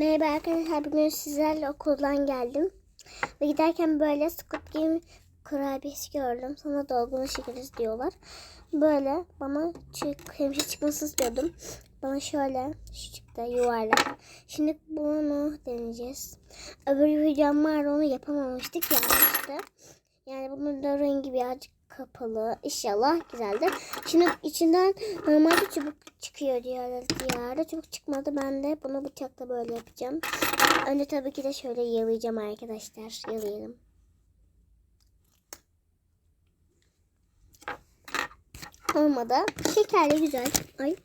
Merhaba arkadaşlar. Bugün sizlerle okuldan geldim. Ve giderken böyle Squid Game kurabiyesi gördüm. Sana dolgunu şekeriz diyorlar. Böyle bana çık, hemşire çıkmasını istiyordum. Bana şöyle şu çıktı yuvarlak. Şimdi bunu deneyeceğiz. Öbür videom vardı onu yapamamıştık yanlıştı. Yani bunun da rengi birazcık kapalı. İnşallah güzeldir. Şimdi içinden normalde çubuk çıkıyor diğer diğerde. Çubuk çıkmadı. Ben de bunu bıçakla böyle yapacağım. Önce tabii ki de şöyle yalayacağım arkadaşlar. Yalayalım. Olmadı. Şekerli güzel. Ay.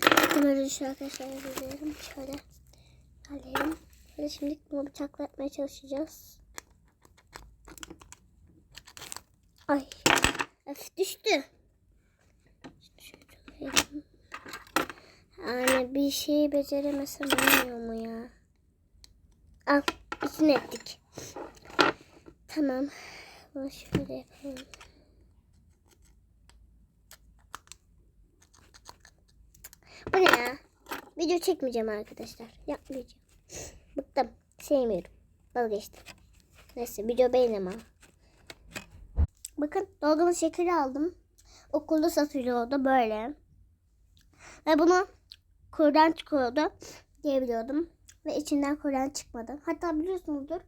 Kamerayı şu arkadaşlar yalayalım. Şöyle yalayalım. Şöyle şimdi bunu bıçakla yapmaya çalışacağız. Ay. Öf düştü. Yani bir şeyi beceremesem olmuyor mu ya? Al. içine ettik. Tamam. Bunu şöyle yapalım. Bu ne ya? Video çekmeyeceğim arkadaşlar. Yapmayacağım. Bıktım. Sevmiyorum. Vazgeçtim. Neyse video beğen ama. Bakın dolgulu şekeri aldım. Okulda satılıyordu böyle. Ve bunu kurdan çıkıyordu diye biliyordum. Ve içinden kurdan çıkmadı. Hatta biliyorsunuzdur.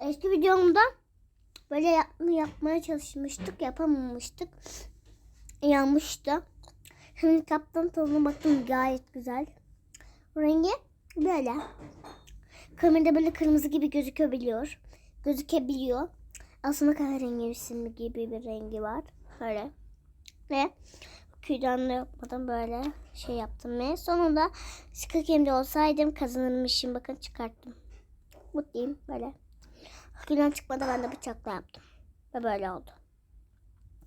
Eski videomda böyle yap yapmaya çalışmıştık. Yapamamıştık. Yanmıştı. Şimdi kaptan tadına baktım gayet güzel. Rengi böyle. Kamerada böyle kırmızı gibi gözükebiliyor. Gözükebiliyor. Aslında kahverengi gibi bir rengi var. Böyle. Ve kürdanla yapmadan böyle şey yaptım. Ve sonunda Squid Game'de olsaydım kazanırmışım. Bakın çıkarttım. Mutluyum böyle. Kürdan çıkmadan ben de bıçakla yaptım. Ve böyle oldu.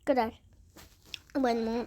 Kadar. Abone olmayı.